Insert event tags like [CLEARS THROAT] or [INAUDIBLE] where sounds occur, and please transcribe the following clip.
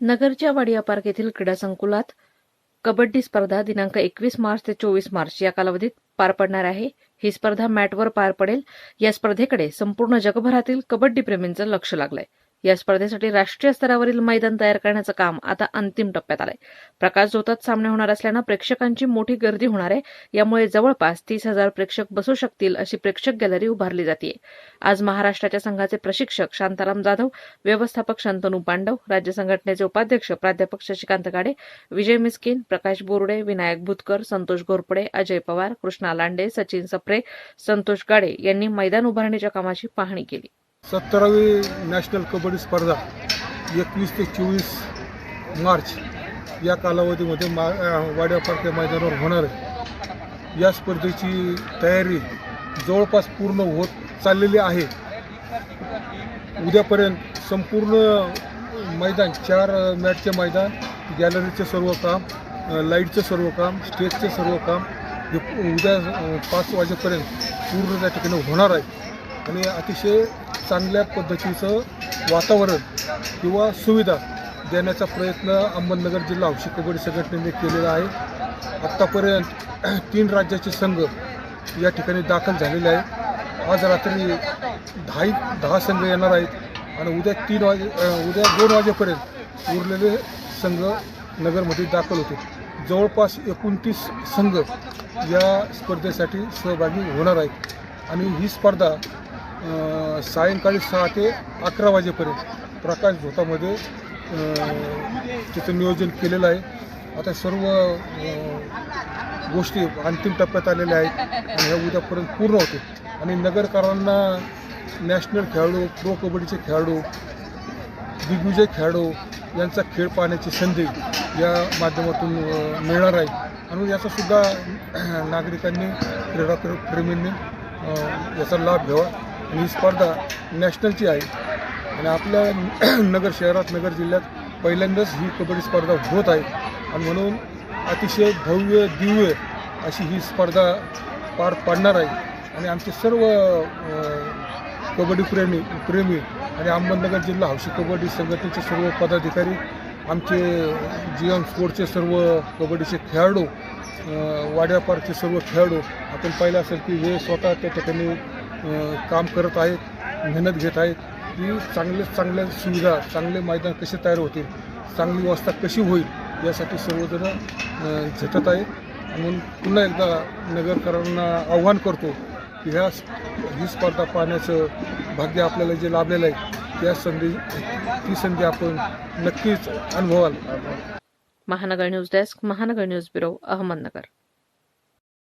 नगरच्या वाडिया पार्क येथील क्रीडा संकुलात कबड्डी स्पर्धा दिनांक एकवीस मार्च ते चोवीस मार्च या कालावधीत पार पडणार आहे. ही स्पर्धा मॅटवर पार पडेल. या स्पर्धेकडे संपूर्ण जगभरातील कबड्डीप्रेमींचं लक्ष लागलंय. या स्पर्धेसाठी राष्ट्रीय स्तरावरील मैदान तयार करण्याचं काम आता अंतिम टप्प्यात आलंय. प्रकाश जोतात सामने होणार असल्यानं प्रेक्षकांची मोठी गर्दी होणार आहे. यामुळे जवळपास तीस हजार प्रेक्षक बसू शकतील अशी प्रेक्षक गॅलरी उभारली जाते आज महाराष्ट्राच्या संघाचे प्रशिक्षक शांताराम जाधव व्यवस्थापक शांतनू पांडव राज्य संघटनेचे उपाध्यक्ष प्राध्यापक शशिकांत गाडे विजय मिस्किन प्रकाश बोर्डे विनायक भुतकर संतोष घोरपडे अजय पवार कृष्णा लांडे सचिन सप्रे संतोष गाडे यांनी मैदान उभारणीच्या कामाची पाहणी केली. सत्तरावी नॅशनल कबड्डी स्पर्धा एकवीस ते चोवीस मार्च या कालावधीमध्ये मा अं, मैदानावर होणार आहे. या स्पर्धेची तयारी जवळपास पूर्ण होत चाललेली आहे. उद्यापर्यंत संपूर्ण मैदान चार मॅटचे मैदान गॅलरीचं सर्व काम लाईटचं सर्व काम स्टेजचं सर्व काम हे उद्या पाच वाजेपर्यंत पूर्ण त्या ठिकाणी होणार आहे. आणि अतिशय चांगल्या पद्धतीचं वातावरण किंवा सुविधा देण्याचा प्रयत्न अहमदनगर जिल्हा हौशी कबड्डी संघटनेने केलेला आहे. आत्तापर्यंत [CLEARS THROAT] तीन राज्याचे संघ या ठिकाणी दाखल झालेले आहे आज रात्री दहा दहा संघ येणार आहेत आणि उद्या तीन वाजे उद्या दोन वाजेपर्यंत उरलेले संघ नगरमध्ये दाखल होते जवळपास एकोणतीस संघ या स्पर्धेसाठी सहभागी होणार आहेत. आणि ही स्पर्धा सायंकाळी सहा ते अकरा वाजेपर्यंत प्रकाश झोतामध्ये तिथं नियोजन केलेलं आहे. आता सर्व गोष्टी अंतिम टप्प्यात आलेल्या आहेत आणि ह्या उद्यापर्यंत पूर्ण होते आणि नगरकरांना नॅशनल खेळाडू प्रो कबड्डीचे खेळाडू दिग्विजय खेळाडू यांचा खेळ पाहण्याची संधी या माध्यमातून मिळणार आहे. आणि याचासुद्धा नागरिकांनी क्रीडाप्रेमींनी याचा लाभ घ्यावा. आणि ही स्पर्धा नॅशनलची आहे. आणि आपल्या [CLEARS THROAT] नगर शहरात नगर जिल्ह्यात पहिल्यांदाच ही कबड्डी स्पर्धा होत आहे. आणि म्हणून अतिशय भव्य दिव्य अशी ही स्पर्धा पार पाडणार आहे. आणि आमचे सर्व कबड्डी प्रेमी प्रेमी आणि अहमदनगर जिल्हा हौशी कबड्डी संघटनेचे सर्व पदाधिकारी आमचे जी एम स्पोर्टचे सर्व कबड्डीचे खेळाडू वाड्या पार्कचे सर्व खेळाडू आपण पाहिलं असेल की हे स्वतः त्या ठिकाणी काम करत आहेत मेहनत घेत आहेत. की चांगले चांगल्या सुविधा चांगले मैदान कसे तयार होतील चांगली व्यवस्था कशी होईल यासाठी सर्वजण झटत आहेत. म्हणून पुन्हा एकदा नगरकरांना आव्हान करतो की ह्या ही स्पर्धा पाहण्याचं भाग्य आपल्याला जे लाभलेलं आहे त्या संधी ती संधी आपण नक्कीच अनुभवाल. Mahanagar news desk Mahanagar news bureau Ahmednagar.